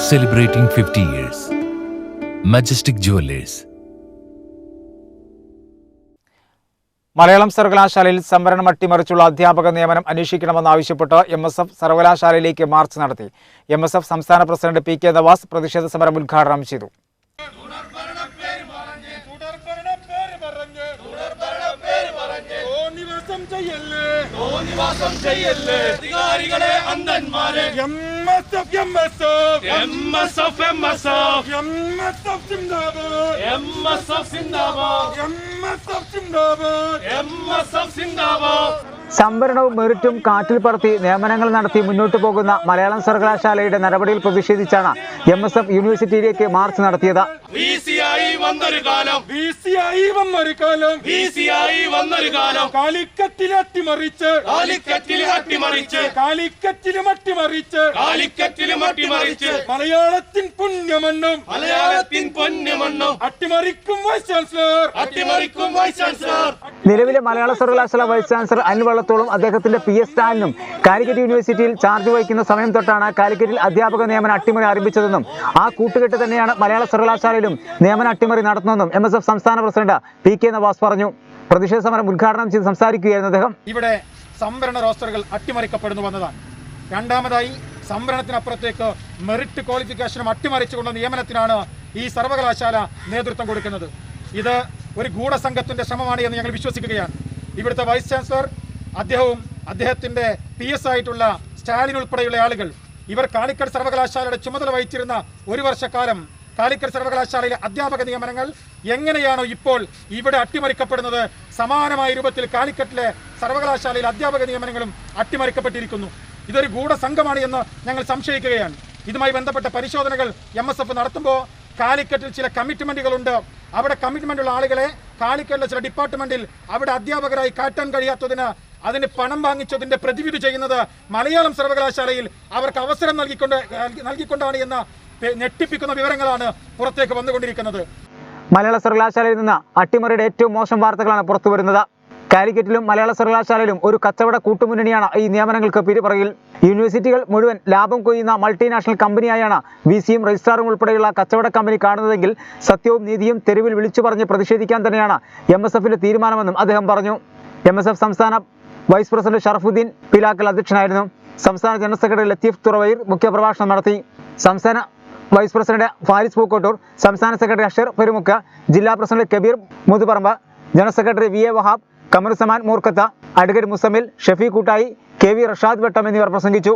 celebrating 50 years. Majestic Jewelers. Malayalam സർവകലാശാലയിൽ സംവരണം അട്ടിമറിച്ചുള്ള അധ്യാപക നിയമനം അന്വേഷിക്കണമെന്നാവശ്യപ്പെട്ട് എം എസ് എഫ് സർവകലാശാലയിലേക്ക് മാർച്ച് നടത്തി എം എസ് എഫ് സംസ്ഥാന പ്രസിഡന്റ് പി കെ നവാസ് പ്രതിഷേധ സമരം ഉദ്ഘാടനം ചെയ്തു ചെയ്യല്ലേ തോന്നിവാസം ചെയ്യല്ലേ അധികാരികളെ അന്ധന്മാരെ. M S F M S F M S F M S F M S F സിന്ദാബാദ് എം എസ് എഫ് സിന്ദാബാദ് എം എസ് എഫ് സിന്ദാബാദ് എം എസ് എഫ് സിന്ദാബാദ് സംവരണവും മെറിറ്റും കാറ്റിൽ പറത്തി നിയമനങ്ങൾ നടത്തി മുന്നോട്ടു പോകുന്ന മലയാളം സർവകലാശാലയുടെ നടപടിയിൽ പ്രതിഷേധിച്ചാണ് എം എസ് എഫ് യൂണിവേഴ്സിറ്റിയിലേക്ക് മാർച്ച് നടത്തിയത്. ബി സി ആയി വന്നൊരു കാലം. ബി സി ആയി വന്നൊരു കാലം. ബി സി ആയി വന്നൊരു കാലം. കാലിക്കറ്റിൽ അട്ടിമറിച്ച്. കാലിക്കറ്റിൽ അട്ടിമറിച്ച്. കാലിക്കറ്റിലും അട്ടിമറിച്ച് കാലിക്കറ്റിലും അട്ടിമറിച്ച് മലയാളത്തിൻ പുണ്യമണ്ണും. മലയാളത്തിൻ പൊന്നുമണ്ണും അട്ടിമറിക്കും വൈസ് ചാൻസലർ. അട്ടിമറിക്കും വൈസ് ചാൻസലർ. നിലവിലെ മലയാള സർവകലാശാല വൈസ് ചാൻസലർ അനിൽ വള്ളത്തോളും അദ്ദേഹത്തിന്റെ പി എസ് സ്റ്റാലിനും കാലിക്കറ്റ് യൂണിവേഴ്സിറ്റിയിൽ ചാർജ് വഹിക്കുന്ന സമയം തൊട്ടാണ് കാലിക്കറ്റിൽ അധ്യാപക നിയമന അട്ടിമറി ആരംഭിച്ചതെന്നും ആ കൂട്ടുകെട്ട് തന്നെയാണ് മലയാള സർവകലാശാലയിലും നിയമന അട്ടിമറി നടത്തുന്നതെന്നും എം എസ് എഫ് സംസ്ഥാന പ്രസിഡന്റ് പി കെ നവാസ് പറഞ്ഞു. പ്രതിഷേധ സമരം ഉദ്ഘാടനം ചെയ്ത് സംസാരിക്കുകയായിരുന്നു അദ്ദേഹം. ഇവിടെ സംവരണ റോസ്റ്ററുകൾ അട്ടിമറിക്കപ്പെടുന്നു വന്നതാണ്. രണ്ടാമതായി സംവരണത്തിനപ്പുറത്തേക്ക് മെറിറ്റ് ക്വാളിഫിക്കേഷനും അട്ടിമറിച്ചുകൊണ്ട നിയമനത്തിനാണ് ഈ സർവകലാശാല നേതൃത്വം കൊടുക്കുന്നത്. ഇത് ഒരു ഗൂഢസംഘത്തിന്റെ ശ്രമമാണ് എന്ന് ഞങ്ങൾ വിശ്വസിക്കുകയാണ്. ഇവിടുത്തെ വൈസ് ചാൻസലർ അദ്ദേഹവും അദ്ദേഹത്തിന്റെ പി എസ് ആയിട്ടുള്ള സ്റ്റാലിൻ ഉൾപ്പെടെയുള്ള ആളുകൾ. ഇവർ കാലിക്കറ്റ് സർവകലാശാലയുടെ ചുമതല വഹിച്ചിരുന്ന ഒരു വർഷക്കാലം കാലിക്കറ്റ് സർവകലാശാലയിലെ അധ്യാപക നിയമനങ്ങൾ എങ്ങനെയാണോ ഇപ്പോൾ ഇവിടെ അട്ടിമറിക്കപ്പെടുന്നത്? സമാനമായ രൂപത്തിൽ കാലിക്കറ്റിലെ സർവകലാശാലയിലെ അധ്യാപക നിയമനങ്ങളും അട്ടിമറിക്കപ്പെട്ടിരിക്കുന്നു. ഇതൊരു ഗൂഢസംഘമാണ് എന്ന് ഞങ്ങൾ സംശയിക്കുകയാണ്. ഇതുമായി ബന്ധപ്പെട്ട പരിശോധനകൾ എം എസ് എഫ് നടത്തുമ്പോൾ കാലിക്കറ്റിൽ ചില കമ്മിറ്റ്മെന്റുകളുണ്ട്. അവിടെ കമ്മിറ്റ്മെന്റുള്ള ആളുകളെ കാലിക്കറ്റിലെ ചില ഡിപ്പാർട്ട്മെന്റിൽ അവിടെ അധ്യാപകരായി കാട്ടാൻ കഴിയാത്തതിന് അതിന് പണം വാങ്ങിച്ചതിന്റെ പ്രതിവിധി ചെയ്യുന്നത് മലയാളം സർവകലാശാലയിൽ അവർക്ക് അവസരം നൽകിക്കൊണ്ട് നൽകിക്കൊണ്ടാണ് എന്ന ഞെട്ടിപ്പിക്കുന്ന വിവരങ്ങളാണ് പുറത്തേക്ക് വന്നുകൊണ്ടിരിക്കുന്നത്. മലയാള സർവകലാശാലയിൽ നിന്ന് അട്ടിമറിയുടെ ഏറ്റവും മോശം വാർത്തകളാണ് പുറത്തു വരുന്നത്. കാലിക്കറ്റിലും മലയാള സർവകലാശാലയിലും ഒരു കച്ചവട കൂട്ടുമുന്നണിയാണ് ഈ നിയമനങ്ങൾക്ക് പിരിപറയിൽ യൂണിവേഴ്സിറ്റികൾ മുഴുവൻ ലാഭം കൊയ്യുന്ന മൾട്ടിനാഷണൽ കമ്പനിയായാണ് വി സിയും രജിസ്ട്രാറും ഉൾപ്പെടെയുള്ള കച്ചവട കമ്പനി കാണുന്നതെങ്കിൽ സത്യവും നീതിയും തെരുവിൽ വിളിച്ചു പറഞ്ഞ് പ്രതിഷേധിക്കാൻ തന്നെയാണ് എം തീരുമാനമെന്നും അദ്ദേഹം പറഞ്ഞു. എം സംസ്ഥാന വൈസ് പ്രസിഡന്റ് ഷറഫുദ്ദീൻ പിലാക്കൽ അധ്യക്ഷനായിരുന്നു. സംസ്ഥാന ജനറൽ സെക്രട്ടറി ലത്തീഫ് തുറവൈർ മുഖ്യപ്രഭാഷണം നടത്തി. സംസ്ഥാന വൈസ് പ്രസിഡന്റ് ഫാരിസ് പൂക്കോട്ടൂർ സംസ്ഥാന സെക്രട്ടറി അഷർ പെരുമുക്ക ജില്ലാ president Kabeer Muthuparamba general secretary V A Wahab Kamaruzzaman Moorkath advocate Muzammil Shafeeq Koottayi K V Rashad വട്ടം എന്നിവർ പ്രസംഗിച്ചു.